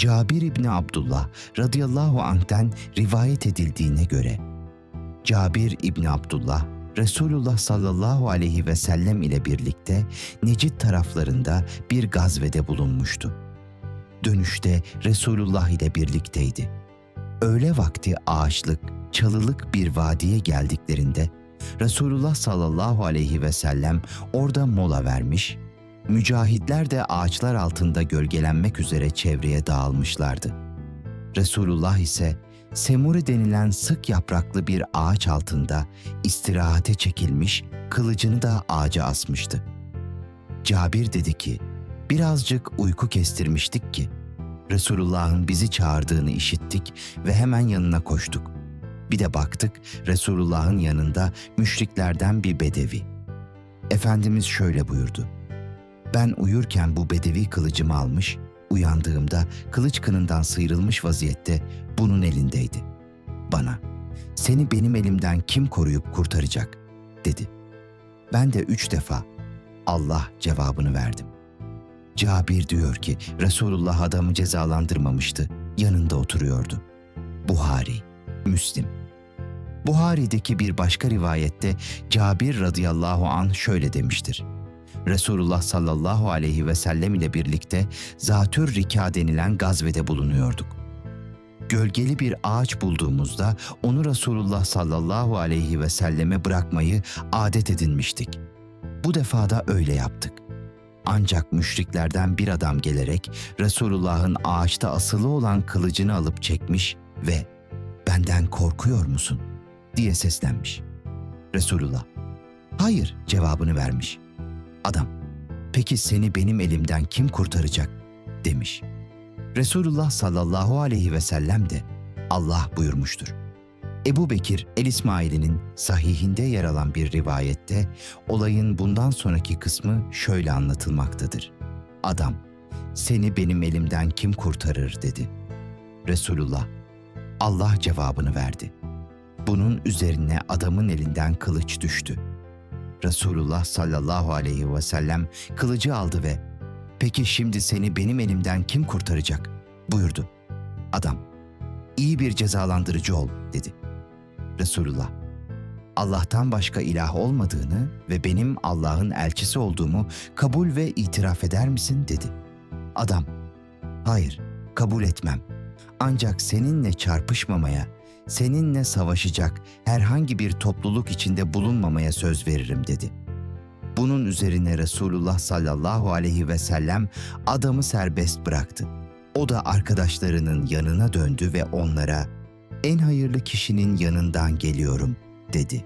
Cabir İbni Abdullah radıyallahu anh'ten rivayet edildiğine göre Cabir İbni Abdullah Resulullah sallallahu aleyhi ve sellem ile birlikte Necid taraflarında bir gazvede bulunmuştu. Dönüşte Resulullah ile birlikteydi. Öğle vakti ağaçlık, çalılık bir vadiye geldiklerinde Resulullah sallallahu aleyhi ve sellem orada mola vermiş, mücahitler de ağaçlar altında gölgelenmek üzere çevreye dağılmışlardı. Resulullah ise Semuri denilen sık yapraklı bir ağaç altında istirahate çekilmiş, kılıcını da ağaca asmıştı. Cabir dedi ki, birazcık uyku kestirmiştik ki, Resulullah'ın bizi çağırdığını işittik ve hemen yanına koştuk. Bir de baktık Resulullah'ın yanında müşriklerden bir bedevi. Efendimiz şöyle buyurdu. Ben uyurken bu bedevi kılıcımı almış, uyandığımda kılıç kınından sıyrılmış vaziyette bunun elindeydi. Bana, seni benim elimden kim koruyup kurtaracak, dedi. Ben de üç defa Allah cevabını verdim. Cabir diyor ki Resulullah adamı cezalandırmamıştı, yanında oturuyordu. Buhari, Müslim. Buhari'deki bir başka rivayette Cabir radıyallahu an şöyle demiştir. Resulullah sallallahu aleyhi ve sellem ile birlikte Zatür Rika denilen gazvede bulunuyorduk. Gölgeli bir ağaç bulduğumuzda onu Resulullah sallallahu aleyhi ve selleme bırakmayı adet edinmiştik. Bu defa da öyle yaptık. Ancak müşriklerden bir adam gelerek Resulullah'ın ağaçta asılı olan kılıcını alıp çekmiş ve "Benden korkuyor musun?" diye seslenmiş. Resulullah "Hayır." cevabını vermiş. Adam "Peki seni benim elimden kim kurtaracak?" demiş. Resulullah sallallahu aleyhi ve sellem de Allah buyurmuştur. Ebu Bekir el-İsmaili'nin sahihinde yer alan bir rivayette olayın bundan sonraki kısmı şöyle anlatılmaktadır. Adam, seni benim elimden kim kurtarır dedi. Resulullah, Allah cevabını verdi. Bunun üzerine adamın elinden kılıç düştü. Resulullah sallallahu aleyhi ve sellem kılıcı aldı ve "Peki şimdi seni benim elimden kim kurtaracak?" buyurdu. Adam, "İyi bir cezalandırıcı ol." dedi. Resulullah, Allah'tan başka ilah olmadığını ve benim Allah'ın elçisi olduğumu kabul ve itiraf eder misin dedi. Adam, hayır kabul etmem. Ancak seninle çarpışmamaya, seninle savaşacak herhangi bir topluluk içinde bulunmamaya söz veririm dedi. Bunun üzerine Resulullah sallallahu aleyhi ve sellem adamı serbest bıraktı. O da arkadaşlarının yanına döndü ve onlara en hayırlı kişinin yanından geliyorum dedi.